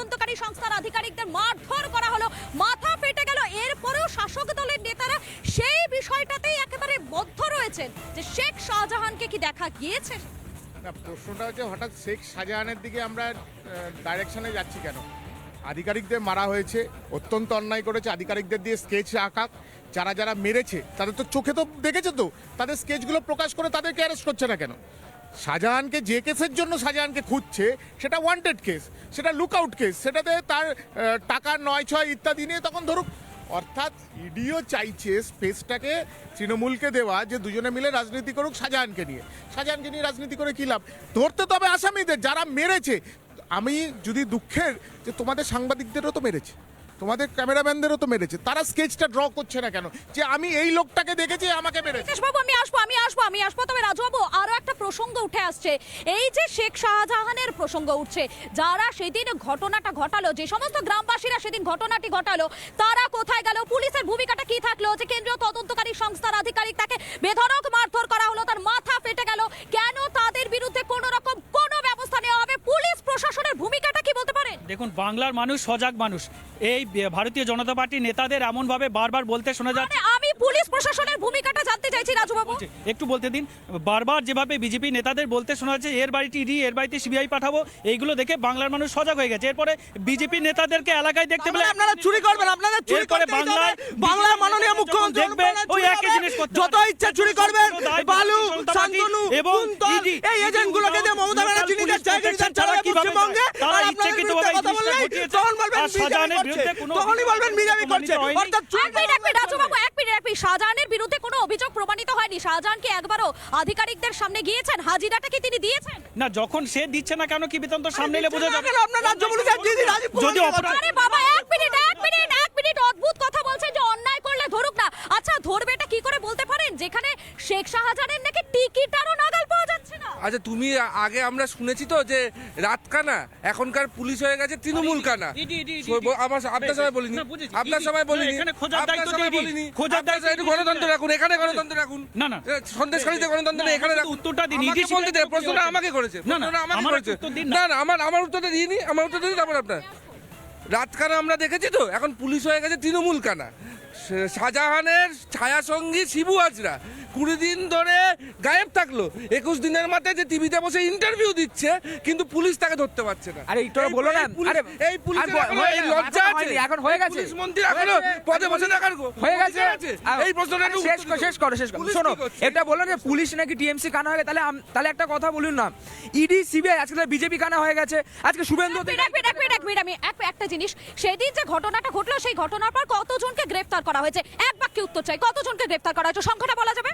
তদন্তকারী সংস্থার আধিকারিকদের মারধর করা হলো। মাথা ফেটে গেল। এরপরেও শাসক দলের নেতারা সেই বিষয়টাতেই একেবারে বদ্ধ রয়েছেন যে শেখ শাহজাহানকে কি দেখা গিয়েছে? না, প্রশ্নটা হচ্ছে হঠাৎ শেখ শাহজাহানের দিকে আমরা ডাইরেকশনে যাচ্ছি কেন? আধিকারিকদের মারা হয়েছে, অত্যন্ত অন্যায় করেছে, আধিকারিকদের দিয়ে স্কেচ আঁকা। যারা যারা মেরেছে, তাদের তো চোখে তো দেখেছে তো? তাদের স্কেচগুলো প্রকাশ করে তাদেরকে অ্যারেস্ট করছে না কেন? শাহজাহানকে যে কেসের জন্য শাহজাহানকে খুঁজছে, সেটা ওয়ান্টেড কেস সেটা লুকআউট কেস সেটাতে তার টাকা নয়, ছয় ইত্যাদি নিয়ে তখন ধরুক, অর্থাৎ ইডিও চাইছে স্পেসটাকে তৃণমূলকে দেওয়া যে দুজনে মিলে রাজনীতি করুক শাহজাহানকে নিয়ে। শাহজাহানকে নিয়ে রাজনীতি করে কী লাভ? ধরতে তবে আসামিদের, যারা মেরেছে। আমি যদি দুঃখের যে তোমাদের সাংবাদিকদেরও তো মেরেছে। তোমাদের ক্যামেরাম্যানদেরও তো মেরেছে। তারা স্কেচটা ড্র করছে না কেন? যে আমি এই লোকটাকে দেখেছি আমাকে মেরেছে। বাবু আমি আসব আমি আসব আমি আসব। তবে রাজুবাবু আরও একটা প্রসঙ্গ উঠে আসছে। এই যে শেখ শাহজাহানের প্রসঙ্গ উঠছে যারা সেদিন ঘটনাটা ঘটালো যে সমস্ত গ্রামবাসীরা সেদিন ঘটনাটি ঘটালো তারা কোথায় গেল? পুলিশের ভূমিকাটা কি থাকল? যে কেন্দ্রীয় তদন্তকারী সংস্থার আধিকারিক তাকে বেধড়ক মারধর করা হলো তার মাথা ফেটে গেল। কেন তাদের বিরুদ্ধে কোনো রকম কোনো ব্যবস্থা নেওয়া হবে? পুলিশ প্রশাসনের ভূমিকাটা কি বলতে পারেন দেখুন বাংলার মানুষ সজাগ মানুষ। এই ভারতীয় জনতা পার্টি নেতাদের এমনভাবে বারবার বলতে শোনা যাচ্ছে মানে আমি পুলিশ প্রশাসনের ভূমিকাটা জানতে চাইছি রাজুবাবু। একটু বলতে দিন। বারবার যেভাবে বিজেপি নেতাদের বলতে শোনা যাচ্ছে এর বাড়িতে ইডি এর বাড়িতে সিবিআই পাঠাবো এইগুলো দেখে বাংলার মানুষ সজাগ হয়ে গেছে। এরপরে বিজেপি নেতাদেরকে এলাকায় দেখতে পেলে আপনারা চুরি করবেন আপনাদের চুরি করে বাংলায় বাংলার মাননীয় মুখ্যমন্ত্রী দেখবেন ওই একই জিনিস করতে যত ইচ্ছা চুরি করবেন বালু শান্তনু এবং ইডি, এই এজেন্টগুলোকে দিয়ে মমতা ব্যানার্জি নিজের চালাবে ছাড়া কীভাবে পশ্চিমবঙ্গে যায়? তারা আর আপনাদের ইচ্ছাকৃতভাবে বিরুদ্ধে কথা এই বললে জিনিসটা তখন বলবেন আর বিজেপি শাহজাহানের বিরুদ্ধে কোনো তখনই বলবেন বিজেপি করছে অর্থাৎ এক মিনিট এক মিনিট রাজুবাবু এক মিনিট এক মিনিট। শাহজাহানের বিরুদ্ধে কোনো অভিযোগ প্রমাণিত হয়নি। শাহজাহান কি একবারও আধিকারিকদের সামনে গিয়েছেন। হাজিরাটা কি তিনি দিয়েছেন। না যখন সে দিচ্ছে না কেন কি বেতন তো সামনে এলে বোঝা যাবে। আপনার রাজ্য রাজীব যদি অপরাধ- আরে বাবা এক মিনিট এক মিনিট এক মিনিট অদ্ভুত কথা আচ্ছা তুমি আগে আমরা শুনেছি তো যে রাত কানা এখনকার পুলিশ হয়ে গেছে তৃণমূল কানা। আমার আপনার সময় বলিনি। আপনার সময় বলিনি। আপনার। গণতন্ত্র রাখুন। এখানে গণতন্ত্র রাখুন। না, না। এ, গণতন্ত্র এখানে রাখুন। উত্তরটা দিন, বলতে দে প্রশ্নটা আমাকে করেছে। না, আমাকে করেছে। না। না আমার আমার উত্তরটা দিইনি আমার উত্তরটা দিন তারপর আপনার। রাত কানা আমরা দেখেছি তো এখন পুলিশ হয়ে গেছে তৃণমূল কানা। শাহজাহানের ছায়া সঙ্গী শিবু হাজরা কুড়ি দিন ধরে গায়েব থাকল। একুশ দিনের মাথায় যে টিভিতে বসে ইন্টারভিউ দিচ্ছে কিন্তু পুলিশ তাকে ধরতে পারছে না। আরে একটু এই- বলো না, এই পুলিশ- আরে, এই পুলিশ লজ্জা এখন আছে। এখন হয়ে গেছে। পুলিশ মন্ত্রী এখনও পদে বসে থাকার হয়ে গেছে। এই প্রশ্নটা একটু শেষ করো শেষ করো শেষ করো। শোনো এটা বলো যে পুলিশ নাকি টিএমসি কানা হয়ে তাহলে আম- তাহলে একটা কথা বলুন না। ইডি সিবিআই আজকে বিজেপি কানা হয়ে গেছে। আজকে শুভেন্দু এক মিনিট, আমি এক- একটা জিনিস সেদিন যে ঘটনাটা ঘটলো সেই ঘটনার পর কতজনকে গ্রেফতার করা হয়েছে? এক বাক্যে উত্তর চাই কতজনকে গ্রেফতার করা হয়েছে? সংখ্যাটা বলা যাবে?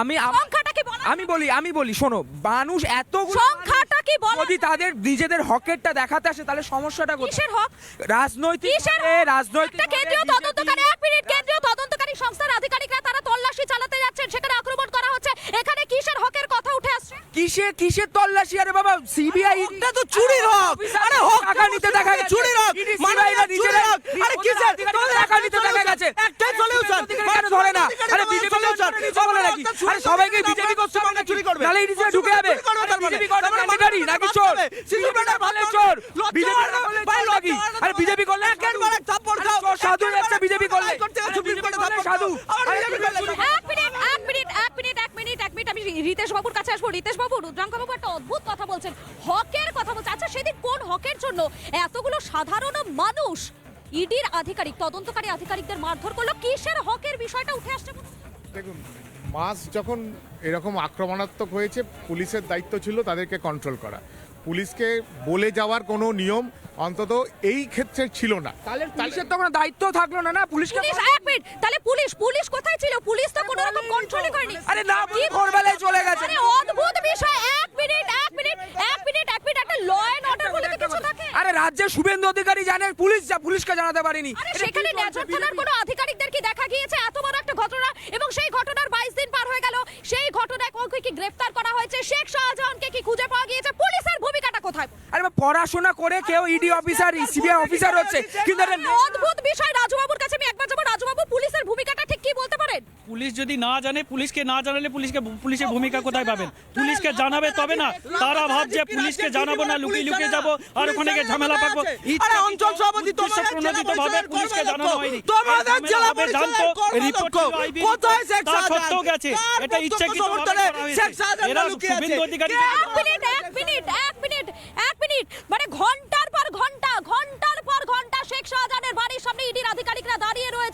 আমি সংখ্যাটা কি বলা আমি বলি আমি বলি শোনো মানুষ এতগুলো সংখ্যাটা কি বলা যদি তাদের নিজেদের হকেরটা দেখাতে আসে তাহলে সমস্যাটা কোথায়? কিসের হক? রাজনৈতিক কিসের রাজনৈতিক কেন্দ্রীয় তদন্তকারী এক মিনিট কেন্দ্রীয় তদন্তকারী সংস্থার আধিকারিকরা তারা তল্লাশি চালাতে যাচ্ছেন সেখানে আক্রমণ করা হচ্ছে। এখানে কিসের হকের কথা উঠে আসছে? কিসে কিসের তল্লাশি? আরে বাবা সিবিআই এটা তো চুরির হক। আরে নিতে দেখা গেছে। চুরির হক মাননীয় চুরির হক আরে কিসের? টাকা নিতে দেখা গেছে। একটাই সলিউশন কেন ধরে না। আরে বিজেপি বলে নাকি? আরে সবাইকে বিজেপি করছে সঙ্গে চুরি করবে। নালে ইডিসে ঢুকে যাবে। চুরি মানে। বিজেপি করবে তার মানে ক্যান্ডিডেটই নাকি চোর সিলিব্রেটার বলে চোর। বিজেপি হয় না, বলে ভাই, চোর হয় না আরে বিজেপি করলে একবারে থাপ্পড় আরে খাও চোর সাধু একটা বিজেপি করলে সাধু। আরে বিজেপি করলে এক মিনিট এক মিনিট এক মিনিট এক মিনিট এক মিনিট আমি রিতেশ বাবুর কাছে আসব। রিতেশ বাবু রুদ্রাঙ্ক বাবু একটা অদ্ভুত কথা বলছেন। হকের কথা বলছে আচ্ছা সেদিন কোন হকের জন্য এতগুলো সাধারণ মানুষ ইডির আধিকারিক তদন্তকারী আধিকারিকদের মারধর করল? কিসের হকের বিষয়টা উঠে আসছে? দেখুন মাস যখন এরকম আক্রমণাত্মক হয়েছে পুলিশের দায়িত্ব ছিল তাদেরকে কন্ট্রোল করা। পুলিশকে বলে যাওয়ার কোনো নিয়ম অন্তত এই ক্ষেত্রে ছিল না। তাহলে পুলিশের তো কোনো দায়িত্ব থাকল না না? পুলিশকে পুলিশ এক মিনিট। তাহলে পুলিশ পুলিশ কোথায় ছিল? পুলিশ তো কোনো রকম কন্ট্রোলই করেনি। আরে না কি ভোরবেলায় চলে গেছে আরে অদ্ভুত বিষয় এক মিনিট এক মিনিট এক মিনিট এক মিনিট একটা ল এন্ড অর্ডার বলে তো কিছু রাজ্যের শুভেন্দু অধিকারী জানে পুলিশ যা পুলিশকে জানাতে পারেনি। সেখানে ন্যায্য থানার কোনো আধিকারিকদের কি দেখা গিয়েছে? এত বড় একটা ঘটনা এবং সেই ঘটনার বাইশ দিন পার হয়ে গেল। সেই ঘটনায় কাউকে কি গ্রেফতার করা হয়েছে? শেখ শাহজাহানকে কি খুঁজে পাওয়া গিয়েছে? পুলিশের ভূমিকাটা কোথায়? আরে পড়াশোনা করে কেউ ইডি অফিসার সিবিআই অফিসার হচ্ছে। কিন্তু অদ্ভুত বিষয়। রাজুবাবুর কাছে আমি একবার যাব। রাজুবাবু পুলিশের ভূমিকাটা ঠিক কি বলতে পুলিশ যদি না জানে পুলিশকে না জানালে পুলিশকে পুলিশের ভূমিকা কোথায় পাবেন? পুলিশকে জানাবে তবে না। তারা ভাবছে পুলিশকে জানাব না লুকিয়ে লুকিয়ে যাব আর ওখানে গিয়ে ঝামেলা পাবো অঞ্চল সভাপতি ভাবে পুলিশকে জানানো হয়নি। জেলা রিপোর্ট কোথায় শেখ গেছে। এটা শেখ লুকিয়ে আছে। এক মিনিট এক মিনিট এক মিনিট এক মিনিট। মানে ঘণ্টার পর ঘণ্টা ঘণ্টার পর ঘণ্টা শেখ শাহজাহানের বাড়ির সামনে ইডির আধিকারিকরা দাঁড়িয়ে রয়েছে।